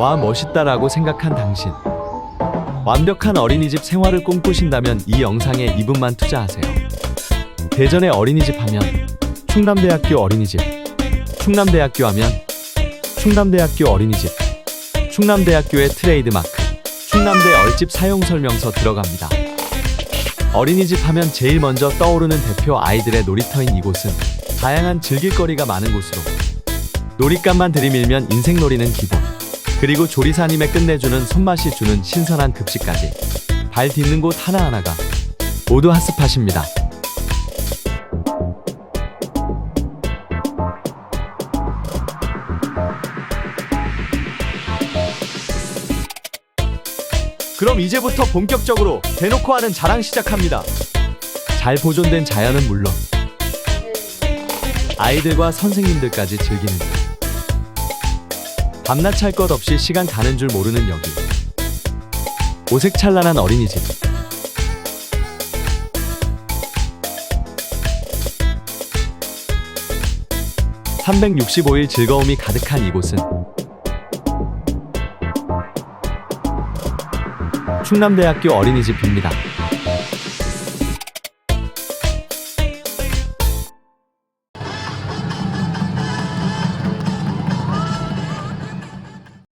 와 멋있다라고 생각한 당신. 완벽한 어린이집 생활을 꿈꾸신다면 이 영상에 2분만 투자하세요. 대전의 어린이집 하면 충남대학교 어린이집, 충남대학교 하면 충남대학교 어린이집, 충남대학교의 트레이드마크, 충남대 얼집 사용 설명서 들어갑니다. 어린이집 하면 제일 먼저 떠오르는 대표 아이들의 놀이터인 이곳은 다양한 즐길거리가 많은 곳으로 놀잇감만 들이밀면 인생놀이는 기본 그리고 조리사님의 끝내주는 손맛이 주는 신선한 급식까지 발 딛는 곳 하나하나가 모두 핫스팟입니다. 그럼 이제부터 본격적으로 대놓고 하는 자랑 시작합니다. 잘 보존된 자연은 물론 아이들과 선생님들까지 즐기는 곳. 밤낮 할것 없이 시간 가는 줄 모르는 여기. 오색찬란한 어린이집. (365일) 즐거움이 가득한 이곳은 충남대학교 어린이집입니다.